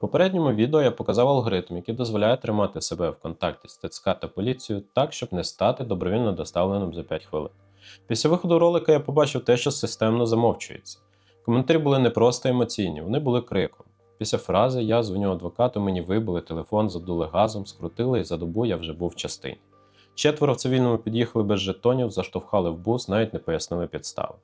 Попередньому відео я показав алгоритм, який дозволяє тримати себе в контакті з ТЦК та поліцією так, щоб не стати добровільно доставленим за 5 хвилин. Після виходу ролика я побачив те, що системно замовчується. Коментарі були не просто емоційні, вони були криком. Після фрази Я дзвоню адвокату, мені вибили телефон, задули газом, скрутили і за добу я вже був в частині. Четверо в цивільному під'їхали без жетонів, заштовхали в бус, навіть не пояснили підстави.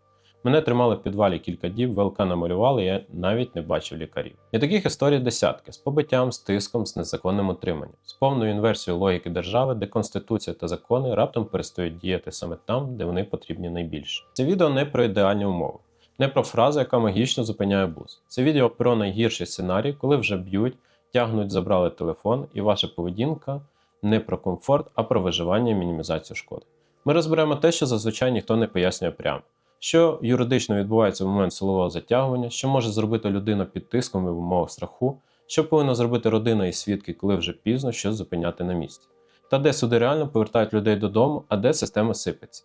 Мене тримали в підвалі кілька діб, ВЛК намалювали, я навіть не бачив лікарів. І таких історій десятки з побиттям, з тиском, з незаконним утриманням, з повною інверсією логіки держави, де конституція та закони раптом перестають діяти саме там, де вони потрібні найбільше. Це відео не про ідеальні умови, не про фразу, яка магічно зупиняє бус. Це відео про найгірший сценарій, коли вже б'ють, тягнуть, забрали телефон, і ваша поведінка не про комфорт, а про виживання і мінімізацію шкоди. Ми розберемо те, що зазвичай ніхто не пояснює прямо. Що юридично відбувається в момент силового затягування, що може зробити людина під тиском і в умовах страху, що повинна зробити родина і свідки, коли вже пізно щось зупиняти на місці, та де суди реально повертають людей додому, а де система сипеться.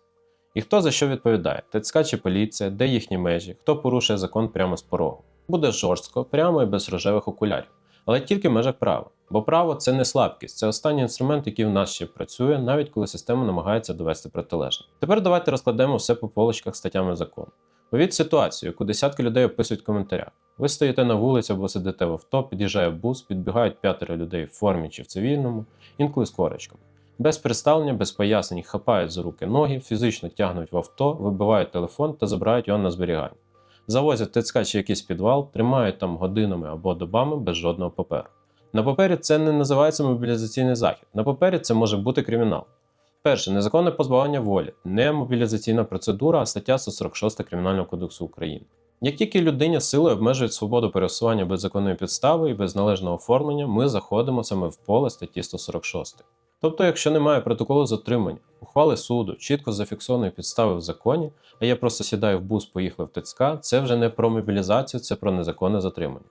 І хто за що відповідає: ТЦК чи поліція, де їхні межі, хто порушує закон прямо з порогу. Буде жорстко, прямо і без рожевих окулярів, але тільки в межах права. Бо право це не слабкість, це останній інструмент, який в нас ще працює, навіть коли система намагається довести протилежне. Тепер давайте розкладемо все по полочках статтями закону. Уявіть ситуацію, яку десятки людей описують в коментарях. Ви стоїте на вулиці або сидите в авто, під'їжджає бус, підбігають п'ятеро людей в формі чи в цивільному, інколи з корочками. Без представлення, без пояснень хапають за руки ноги, фізично тягнуть в авто, вибивають телефон та забирають його на зберігання. Завозять чи якийсь підвал, тримають там годинами або добами без жодного паперу. На папері це не називається мобілізаційний захід. На папері це може бути кримінал. Перше, незаконне позбавлення волі, не мобілізаційна процедура, а стаття 146 Кримінального кодексу України. Як тільки людині силою обмежують свободу пересування без законної підстави і без належного оформлення, ми заходимо саме в поле статті 146. Тобто, якщо немає протоколу затримання, ухвали суду, чітко зафіксованої підстави в законі, а я просто сідаю в бус, поїхав в ТЦК, це вже не про мобілізацію, це про незаконне затримання.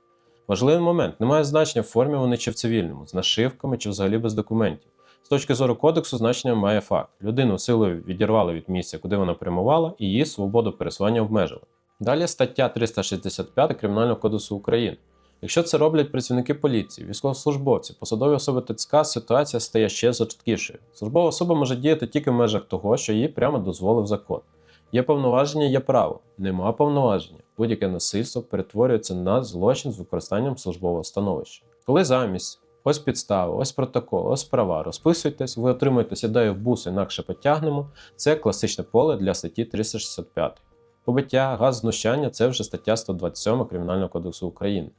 Важливий момент немає значення в формі вони чи в цивільному, з нашивками чи взагалі без документів. З точки зору кодексу, значення має факт: людину силою відірвали від місця, куди вона прямувала, і її свободу пересування обмежили. Далі стаття 365 Кримінального кодексу України. Якщо це роблять працівники поліції, військовослужбовці, посадові особи ТЦК, ситуація стає ще жорсткішою. Службова особа може діяти тільки в межах того, що їй прямо дозволив закон. Є повноваження, є право. Нема повноваження. Будь-яке насильство перетворюється на злочин з використанням службового становища. Коли замість ось підстава, ось протокол, ось права, розписуйтесь, ви отримуєте сідаю в бус, інакше потягнемо. Це класичне поле для статті 365. Побиття, газ, знущання це вже стаття 127 Кримінального кодексу України.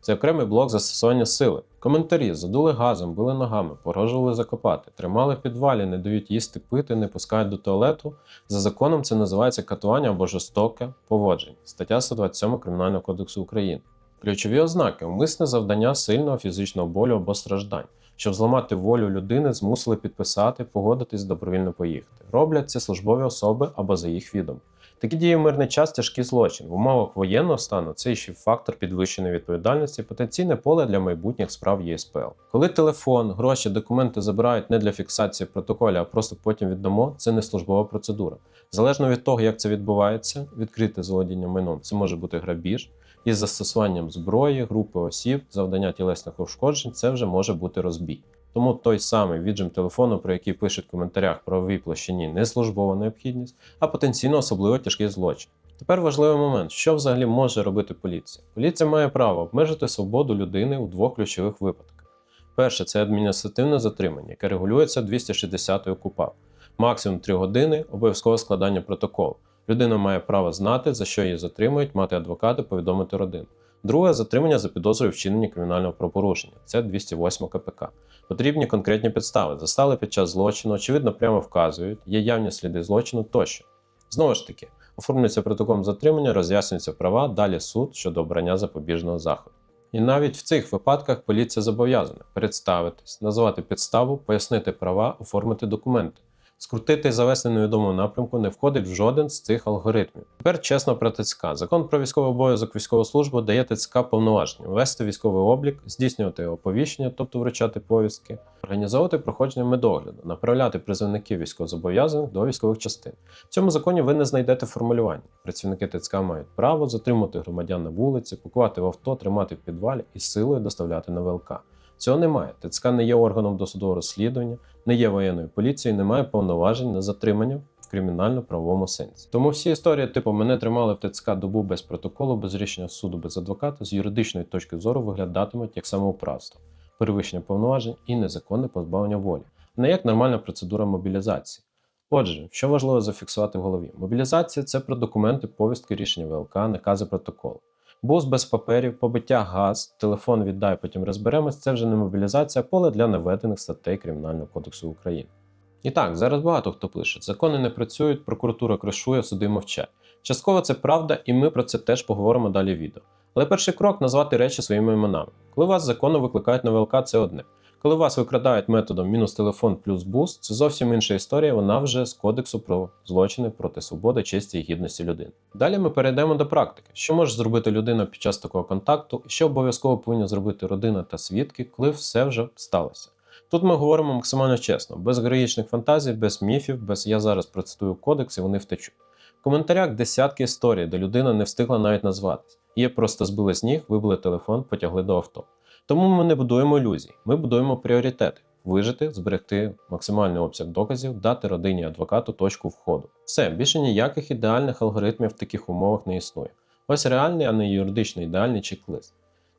Це окремий блок застосування сили. Коментарі задули газом, били ногами, погрожували закопати, тримали в підвалі, не дають їсти пити, не пускають до туалету. За законом це називається катування або жорстоке поводження. Стаття 127 Кримінального кодексу України. Ключові ознаки умисне завдання сильного фізичного болю або страждань. Щоб зламати волю людини, змусили підписати, погодитись добровільно поїхати. Роблять це службові особи або за їх відом. Такі дії в мирний час тяжкий злочин. В умовах воєнного стану це ще фактор підвищеної відповідальності, потенційне поле для майбутніх справ ЄСПЛ. Коли телефон, гроші, документи забирають не для фіксації протоколю, а просто потім віддамо, це не службова процедура. Залежно від того, як це відбувається, відкрите заволодіння майном це може бути грабіж. Із застосуванням зброї, групи осіб, завдання тілесних ушкоджень, це вже може бути розбій. Тому той самий віджим телефону, про який пишуть в коментарях правовій площині, не службова необхідність, а потенційно особливо тяжкий злочин. Тепер важливий момент, що взагалі може робити поліція. Поліція має право обмежити свободу людини у двох ключових випадках. Перше це адміністративне затримання, яке регулюється 260 КУПАП. Максимум 3 години обов'язкове складання протоколу. Людина має право знати, за що її затримують, мати адвоката, повідомити родину. Друге затримання за підозрою вчинення кримінального правопорушення. Це 208 КПК. Потрібні конкретні підстави. Застали під час злочину, очевидно, прямо вказують, є явні сліди злочину тощо. Знову ж таки, оформлюється протоколом затримання, роз'яснюються права, далі суд щодо обрання запобіжного заходу. І навіть в цих випадках поліція зобов'язана представитись, назвати підставу, пояснити права, оформити документи. Скрутити завести невідомому напрямку не входить в жоден з цих алгоритмів. Тепер чесно про ТЦК. Закон про військовий обов'язок військову службу дає ТЦК повноваження вести військовий облік, здійснювати оповіщення, тобто вручати повістки, організовувати проходження медогляду, направляти призовників військовозобов'язаних до військових частин. В цьому законі ви не знайдете формулювання. Працівники ТЦК мають право затримати громадян на вулиці, пакувати в авто, тримати в підвалі і силою доставляти на ВЛК. Цього немає. ТЦК не є органом досудового розслідування, не є воєнною поліцією, не має повноважень на затримання в кримінально-правовому сенсі. Тому всі історії, типу, мене тримали в ТЦК добу без протоколу, без рішення суду, без адвоката, з юридичної точки зору виглядатимуть як самоуправство, перевищення повноважень і незаконне позбавлення волі, не як нормальна процедура мобілізації. Отже, що важливо зафіксувати в голові? Мобілізація це про документи, повістки, рішення ВЛК, накази протоколу. Бус без паперів, побиття газ, телефон віддай, потім розберемось. Це вже не мобілізація, поле для наведених статей Кримінального кодексу України. І так, зараз багато хто пише: закони не працюють, прокуратура кришує, суди мовчать. Частково це правда, і ми про це теж поговоримо далі в відео. Але перший крок назвати речі своїми іменами. Коли вас законно викликають на ВЛК, це одне. Коли вас викрадають методом мінус телефон плюс бус, це зовсім інша історія, вона вже з кодексу про злочини проти свободи, честі і гідності людини. Далі ми перейдемо до практики, що може зробити людина під час такого контакту, і що обов'язково повинні зробити родина та свідки, коли все вже сталося. Тут ми говоримо максимально чесно, без героїчних фантазій, без міфів, без я зараз процитую кодекс і вони втечуть. В коментарях десятки історій, де людина не встигла навіть назватись. Є просто збили з ніг, вибили телефон, потягли до авто. Тому ми не будуємо ілюзій, ми будуємо пріоритети: вижити, зберегти максимальний обсяг доказів, дати родині адвокату точку входу. Все, більше ніяких ідеальних алгоритмів в таких умовах не існує. Ось реальний, а не юридично ідеальний чек-лист.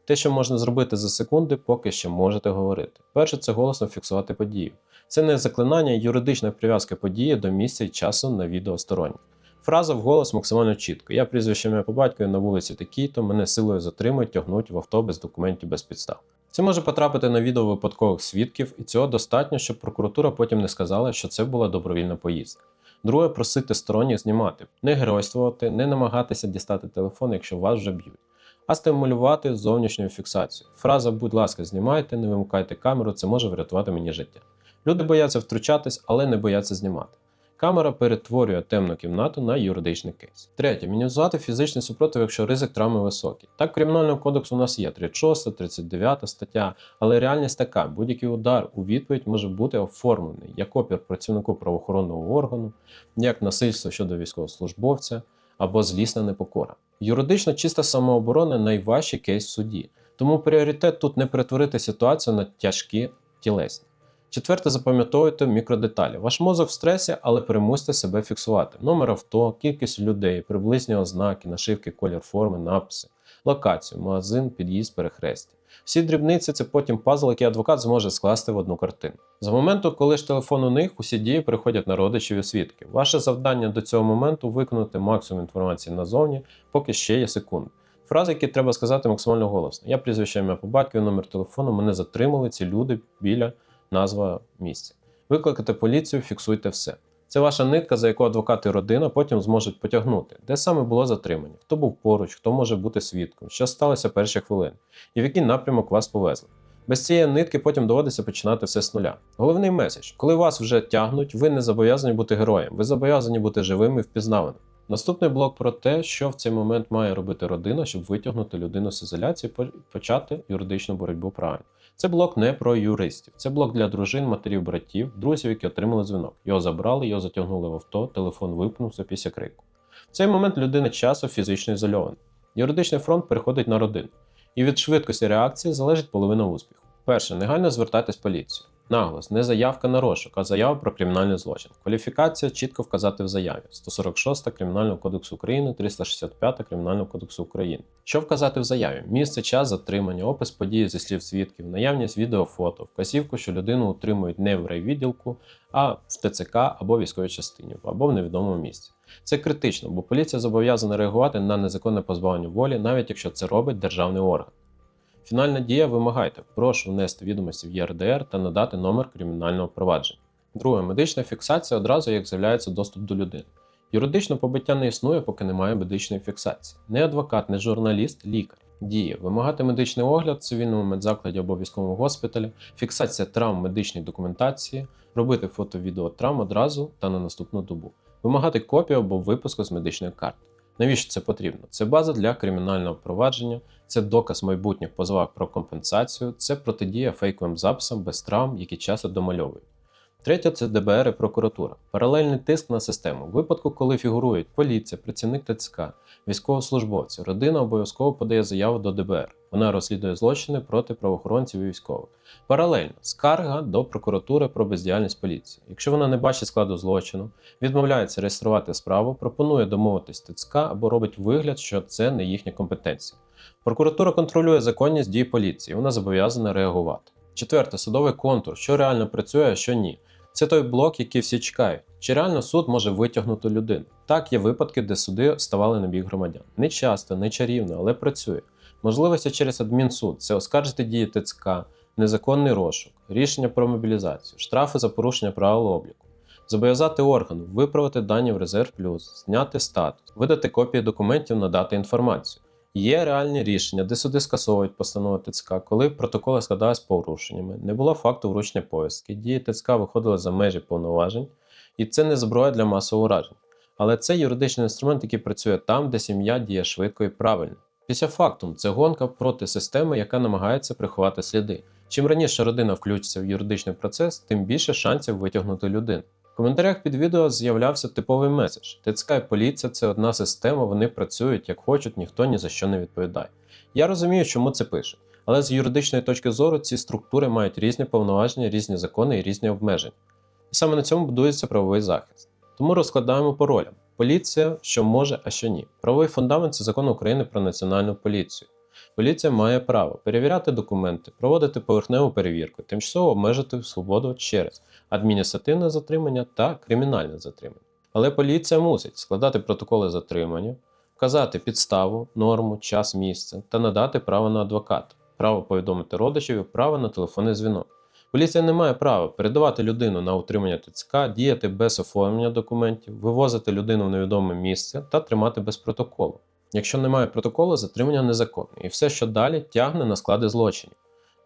Те, що можна зробити за секунди, поки що можете говорити. Перше, це голосно фіксувати подію. Це не заклинання, юридична прив'язка події до місця і часу на відео сторонніх. Фраза вголос максимально чітко. Я прізвище ім'я по батькові на вулиці такій-то, мене силою затримують, тягнуть в авто без документів без підстав. Це може потрапити на відео випадкових свідків, і цього достатньо, щоб прокуратура потім не сказала, що це була добровільна поїздка. Друге, просити сторонніх знімати, не геройствувати, не намагатися дістати телефон, якщо вас вже б'ють, а стимулювати зовнішньою фіксацією. Фраза, будь ласка, знімайте, не вимикайте камеру, це може врятувати мені життя. Люди бояться втручатись, але не бояться знімати. Камера перетворює темну кімнату на юридичний кейс. Третє. Мінімізувати фізичний супротив, якщо ризик травми високий. Так, в кримінальному кодексу у нас є 36, 39 стаття, але реальність така: будь-який удар у відповідь може бути оформлений як опір працівнику правоохоронного органу, як насильство щодо військовослужбовця або злісна непокора. Юридично чиста самооборона найважчий кейс в суді, тому пріоритет тут не перетворити ситуацію на тяжкі тілесні. Четверте, запам'ятовуйте мікродеталі. Ваш мозок в стресі, але примусьте себе фіксувати. Номер авто, кількість людей, приблизні ознаки, нашивки, колір форми, написи, локацію, магазин, під'їзд, перехрестя. Всі дрібниці це потім пазл, який адвокат зможе скласти в одну картину. За моменту, коли ж телефон у них, усі дії переходять на родичів і свідків. Ваше завдання до цього моменту виконати максимум інформації назовні, поки ще є секунди. Фрази, які треба сказати максимально голосно. Я прізвище ім'я по батькові, номер телефону, мене затримали ці люди біля назва місця. Викликати поліцію, фіксуйте все. Це ваша нитка, за яку адвокат і родина потім зможуть потягнути, де саме було затримання, хто був поруч, хто може бути свідком, що сталося перші хвилини, і в який напрямок вас повезли. Без цієї нитки потім доводиться починати все з нуля. Головний меседж: коли вас вже тягнуть, ви не зобов'язані бути героєм, ви зобов'язані бути живим і впізнаваним. Наступний блок про те, що в цей момент має робити родина, щоб витягнути людину з ізоляції почати юридичну боротьбу правильно. Це блок не про юристів, це блок для дружин, матерів, братів, друзів, які отримали дзвінок. Його забрали, його затягнули в авто, телефон випнувся після крику. В цей момент людина часу фізично ізольована. Юридичний фронт переходить на родину. І від швидкості реакції залежить половина успіху. Перше, негайно звертайтесь в поліцію. Наголос, не заявка на розшук, а заява про кримінальний злочин. Кваліфікація чітко вказати в заяві 146 Кримінального кодексу України, 365 Кримінального кодексу України. Що вказати в заяві? Місце, час затримання, опис події зі слів свідків, наявність відеофото, вказівку, що людину утримують не в райвідділку, а в ТЦК або військовій частині, або в невідомому місці. Це критично, бо поліція зобов'язана реагувати на незаконне позбавлення волі, навіть якщо це робить державний орган. Фінальна дія вимагайте. Прошу внести відомості в ЄРДР та надати номер кримінального провадження. Друге, медична фіксація одразу як з'являється доступ до людини. Юридично побиття не існує, поки немає медичної фіксації. Не адвокат, не журналіст, лікар. Діє вимагати медичний огляд в цивільному медзакладі або військовому госпіталі, фіксація травм в медичній документації, робити фото-відео травм одразу та на наступну добу, вимагати копію або випуску з медичної карти. Навіщо це потрібно? Це база для кримінального провадження, це доказ майбутніх позовах про компенсацію, це протидія фейковим записам без травм, які часто домальовують. Третє це ДБР і прокуратура. Паралельний тиск на систему. В випадку, коли фігурують поліція, працівник ТЦК, військовослужбовці, родина обов'язково подає заяву до ДБР. Вона розслідує злочини проти правоохоронців і військових. Паралельно скарга до прокуратури про бездіяльність поліції. Якщо вона не бачить складу злочину, відмовляється реєструвати справу, пропонує домовитись ТЦК або робить вигляд, що це не їхня компетенція. Прокуратура контролює законність дій поліції, вона зобов'язана реагувати. Четверте, судовий контур, що реально працює, а що ні. Це той блок, який всі чекають. Чи реально суд може витягнути людину? Так, є випадки, де суди ставали на бік громадян. Не часто, не чарівно, але працює. Можливості через адмінсуд це оскаржити дії ТЦК, незаконний розшук, рішення про мобілізацію, штрафи за порушення правил обліку, зобов'язати органу виправити дані в резерв плюс, зняти статус, видати копії документів, надати інформацію. Є реальні рішення, де суди скасовують постанови ТЦК, коли протоколи складались порушеннями, не було факту вручення повістки, дії ТЦК виходили за межі повноважень, і це не зброя для масового уражень. Але це юридичний інструмент, який працює там, де сім'я діє швидко і правильно. Після фактум це гонка проти системи, яка намагається приховати сліди. Чим раніше родина включиться в юридичний процес, тим більше шансів витягнути людину. Коментарях під відео з'являвся типовий меседж: ТЦК і поліція це одна система, вони працюють як хочуть, ніхто ні за що не відповідає. Я розумію, чому це пишуть, але з юридичної точки зору ці структури мають різні повноваження, різні закони і різні обмеження. І саме на цьому будується правовий захист. Тому розкладаємо по ролям. Поліція, що може, а що ні. Правовий фундамент це закон України про національну поліцію. Поліція має право перевіряти документи, проводити поверхневу перевірку, тимчасово обмежити свободу через адміністративне затримання та кримінальне затримання. Але поліція мусить складати протоколи затримання, вказати підставу, норму, час, місце та надати право на адвоката, право повідомити родичів і право на телефонний дзвінок. Поліція не має права передавати людину на утримання ТЦК, діяти без оформлення документів, вивозити людину в невідоме місце та тримати без протоколу. Якщо немає протоколу, затримання незаконне, і все, що далі, тягне на склади злочинів.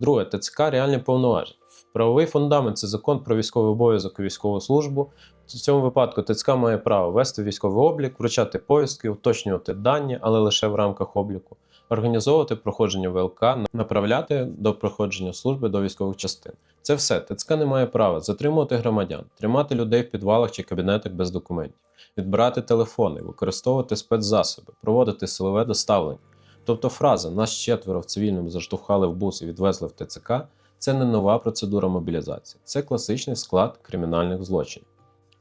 Друге, ТЦК реальні повноваження. Правовий фундамент це закон про військовий обов'язок і військову службу. В цьому випадку ТЦК має право вести військовий облік, вручати повістки, уточнювати дані, але лише в рамках обліку, організовувати проходження ВЛК, направляти до проходження служби до військових частин. Це все. ТЦК не має права затримувати громадян, тримати людей в підвалах чи кабінетах без документів, відбирати телефони, використовувати спецзасоби, проводити силове доставлення. Тобто фраза нас четверо в цивільному заштовхали в бус і відвезли в ТЦК це не нова процедура мобілізації, це класичний склад кримінальних злочинів.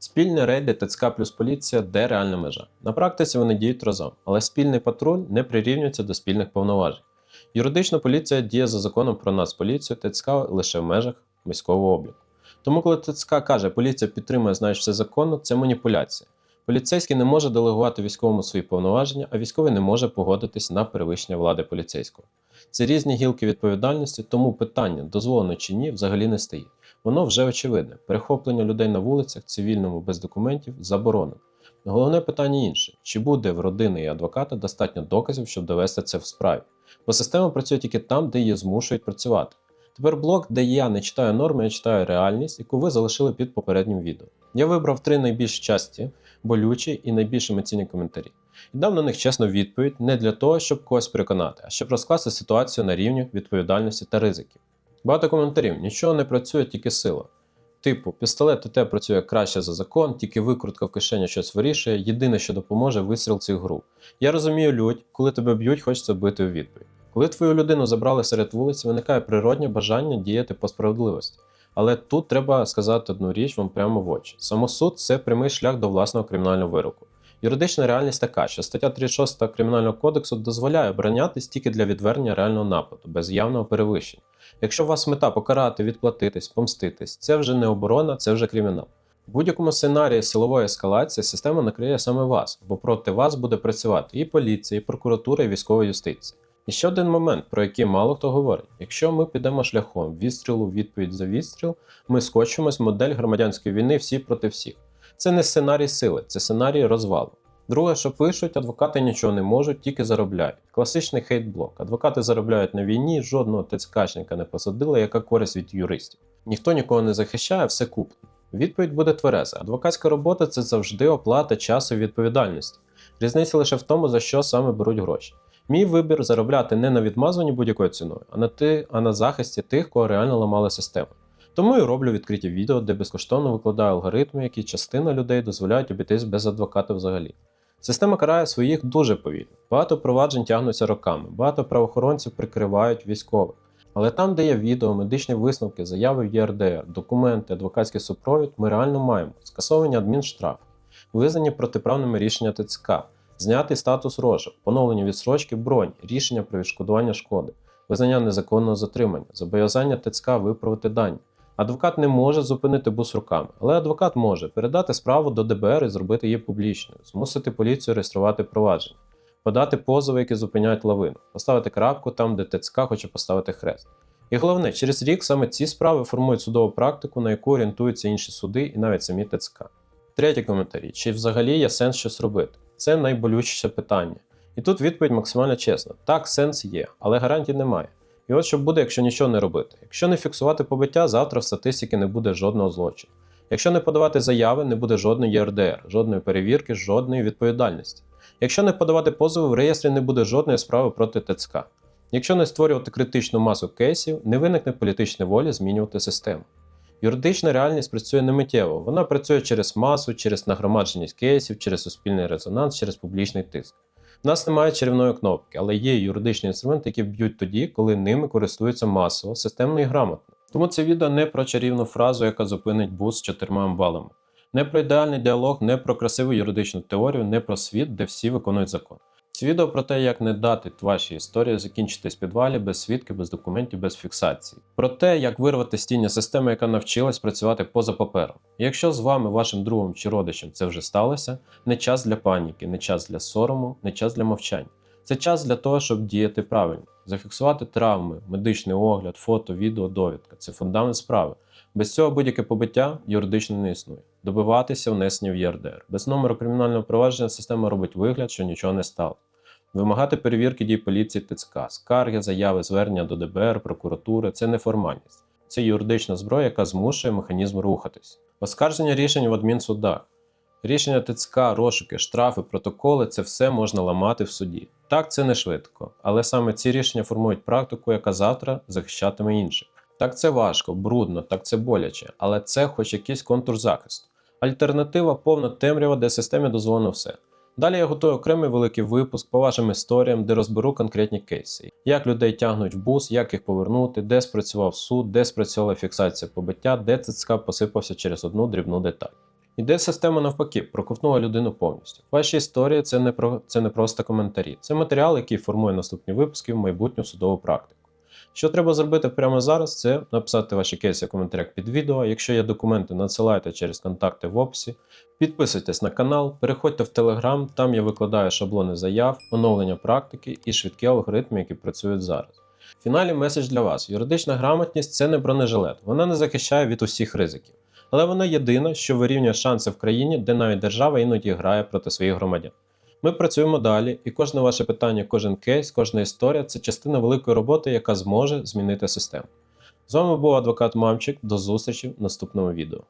Спільні рейди ТЦК плюс поліція де реальна межа. На практиці вони діють разом, але спільний патруль не прирівнюється до спільних повноважень. Юридично поліція діє за законом про нацполіцію ТЦК лише в межах військового обліку. Тому, коли ТЦК каже, поліція підтримує, знаєш все законно, це маніпуляція. Поліцейський не може делегувати військовому свої повноваження, а військовий не може погодитись на перевищення влади поліцейського. Це різні гілки відповідальності, тому питання, дозволено чи ні, взагалі не стоїть. Воно вже очевидне. Перехоплення людей на вулицях, цивільному без документів заборонено. Головне питання інше: чи буде в родини і адвоката достатньо доказів, щоб довести це в справі? Бо система працює тільки там, де її змушують працювати. Тепер блок, де я не читаю норми, я читаю реальність, яку ви залишили під попереднім відео. Я вибрав три найбільш часті, болючі і найбільш емоційні коментарі. І дав на них чесну відповідь не для того, щоб когось переконати, а щоб розкласти ситуацію на рівні відповідальності та ризиків. Багато коментарів, нічого не працює, тільки сила. Типу, пістолет ТТ працює краще за закон, тільки викрутка в кишені щось вирішує, єдине, що допоможе, вистріл цих гру. Я розумію лють, коли тебе б'ють, хочеться бити у відповідь. Коли твою людину забрали серед вулиць, виникає природнє бажання діяти по справедливості. Але тут треба сказати одну річ вам прямо в очі. Самосуд це прямий шлях до власного кримінального вироку. Юридична реальність така, що стаття 36 Кримінального кодексу дозволяє оборонятись тільки для відвернення реального нападу, без явного перевищення. Якщо у вас мета покарати, відплатитись, помститись, це вже не оборона, це вже кримінал. В будь-якому сценарії силової ескалації система накриє саме вас, бо проти вас буде працювати і поліція, і прокуратура, і військова юстиція. І ще один момент, про який мало хто говорить: якщо ми підемо шляхом відстрілу, відповідь за відстріл, ми скочимось в модель громадянської війни всі проти всіх. Це не сценарій сили, це сценарій розвалу. Друге, що пишуть, адвокати нічого не можуть, тільки заробляють. Класичний хейт-блок. Адвокати заробляють на війні, жодного ТЦКшника не посадили, яка користь від юристів. Ніхто нікого не захищає, все куплено. Відповідь буде твереза. Адвокатська робота це завжди оплата часу і відповідальності. Різниця лише в тому, за що саме беруть гроші. Мій вибір заробляти не на відмазуванні будь-якою ціною, а на ти, а на захисті тих, кого реально ламали систему. Тому і роблю відкриті відео, де безкоштовно викладаю алгоритми, які частина людей дозволяють обійтись без адвоката взагалі. Система карає своїх дуже повільно. Багато проваджень тягнуться роками, багато правоохоронців прикривають військових. Але там, де є відео, медичні висновки, заяви в ЄРДР, документи, адвокатський супровід, ми реально маємо скасовані адмінштраф, визнані протиправними рішення ТЦК, знятий статус розшук, поновлення відсрочки бронь, рішення про відшкодування шкоди, визнання незаконного затримання, зобов'язання ТЦК виправити дані. Адвокат не може зупинити бус руками, але адвокат може передати справу до ДБР і зробити її публічною, змусити поліцію реєструвати провадження, подати позови, які зупиняють лавину, поставити крапку там, де ТЦК хоче поставити хрест. І головне, через рік саме ці справи формують судову практику, на яку орієнтуються інші суди і навіть самі ТЦК. Третє коментарі: чи взагалі є сенс щось робити? Це найболючіше питання. І тут відповідь максимально чесна: так, сенс є, але гарантій немає. І от що буде, якщо нічого не робити. Якщо не фіксувати побиття, завтра в статистиці не буде жодного злочину. Якщо не подавати заяви, не буде жодної ЄРДР, жодної перевірки, жодної відповідальності. Якщо не подавати позови, в реєстрі не буде жодної справи проти ТЦК. Якщо не створювати критичну масу кейсів, не виникне політичної волі змінювати систему. Юридична реальність працює не миттєво, вона працює через масу, через нагромадженість кейсів, через суспільний резонанс, через публічний тиск. У нас немає чарівної кнопки, але є юридичні інструменти, які б'ють тоді, коли ними користуються масово, системно і грамотно. Тому це відео не про чарівну фразу, яка зупинить бус з чотирма балами. Не про ідеальний діалог, не про красиву юридичну теорію, не про світ, де всі виконують закон. Це відео про те, як не дати вашій історії закінчитись в підвалі без свідки, без документів, без фіксації. Про те, як вирвати з тіння системи, яка навчилась працювати поза папером. І якщо з вами, вашим другом чи родичем це вже сталося, не час для паніки, не час для сорому, не час для мовчання. Це час для того, щоб діяти правильно, зафіксувати травми, медичний огляд, фото, відео, довідка це фундамент справи. Без цього будь-яке побиття юридично не існує. Добиватися внесення в ЄРДР. Без номеру кримінального провадження система робить вигляд, що нічого не стало. Вимагати перевірки дій поліції ТЦК, скарги, заяви, звернення до ДБР, прокуратури це не формальність. Це юридична зброя, яка змушує механізм рухатись. Оскарження рішень в адмінсудах. Рішення ТЦК, розшуки, штрафи, протоколи це все можна ламати в суді. Так, це не швидко, але саме ці рішення формують практику, яка завтра захищатиме інших. Так це важко, брудно, так це боляче, але це хоч якийсь контур захисту. Альтернатива повна темрява, де системі дозволено все. Далі я готую окремий великий випуск по вашим історіям, де розберу конкретні кейси, як людей тягнуть в бус, як їх повернути, де спрацював суд, де спрацювала фіксація побиття, де ТЦК посипався через одну дрібну деталь. І де система навпаки проковтнула людину повністю. Ваші історії це не про це не просто коментарі, це матеріал, який формує наступні випуски в майбутню судову практику. Що треба зробити прямо зараз, це написати ваші кейси в коментарях під відео. Якщо є документи, надсилайте через контакти в описі. Підписуйтесь на канал, переходьте в Telegram, там я викладаю шаблони заяв, оновлення практики і швидкі алгоритми, які працюють зараз. В фіналі меседж для вас: юридична грамотність це не бронежилет, вона не захищає від усіх ризиків. Але вона єдина, що вирівнює шанси в країні, де навіть держава іноді грає проти своїх громадян. Ми працюємо далі, і кожне ваше питання, кожен кейс, кожна історія це частина великої роботи, яка зможе змінити систему. З вами був адвокат Мамчик. До зустрічі в наступному відео.